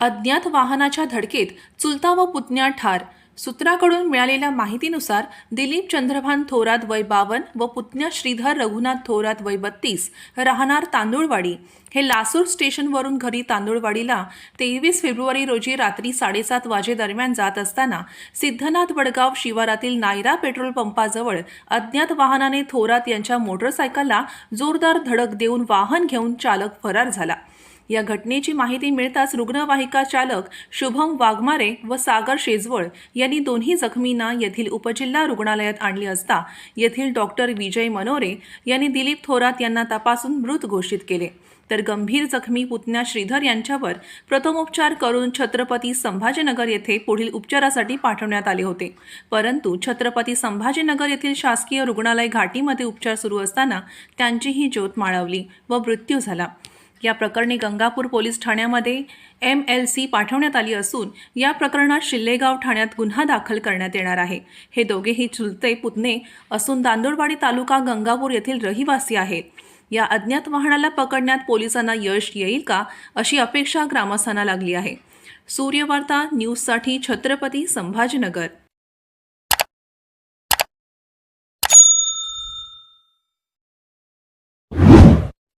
अज्ञात वाहनाच्या धडकेत चुलता व पुतण्या ठार. सूत्राकडून मिळालेल्या माहितीनुसार दिलीप चंद्रभान थोरात वय बावन व पुतण्या श्रीधर रघुनाथ थोरात वय बत्तीस राहणार तांदूळवाडी. हे लासूर स्टेशनवरून घरी तांदूळवाडीला तेवीस फेब्रुवारी रोजी रात्री साडेसात वाजेदरम्यान जात असताना सिद्धनाथ वडगाव शिवारातील नायरा पेट्रोल पंपाजवळ अज्ञात वाहनाने थोरात यांच्या मोटरसायकलला जोरदार धडक देऊन वाहन घेऊन चालक फरार झाला. या घटनेची माहिती मिळताच रुग्णवाहिका चालक शुभम वाघमारे व सागर शेजवळ यांनी दोन्ही जखमींना येथील उपजिल्हा रुग्णालयात आणले असता येथील डॉक्टर विजय मनोरे यांनी दिलीप थोरात यांना तपासून मृत घोषित केले. तर गंभीर जखमी पुतण्या श्रीधर यांच्यावर प्रथमोपचार करून छत्रपती संभाजीनगर येथे पुढील उपचारासाठी पाठवण्यात आले होते. परंतु छत्रपती संभाजीनगर येथील शासकीय रुग्णालय घाटीमध्ये उपचार सुरू असताना त्यांचीही ज्योत माळवली व मृत्यू झाला. या प्रकरणी गंगापूर पोलीस ठाण्यामध्ये एम एल सी पाठवण्यात आली असून या प्रकरणात शिल्लेगाव ठाण्यात गुन्हा दाखल करण्यात येणार आहे. हे दोघेही चुलते पुतणे असून दांदोडवाडी तालुका गंगापूर येथील रहिवासी आहेत. या अज्ञात वाहनाला पकडण्यात पोलिसांना यश येईल का अशी अपेक्षा ग्रामस्थांना लागली आहे. सूर्यवार्ता न्यूजसाठी छत्रपती संभाजीनगर.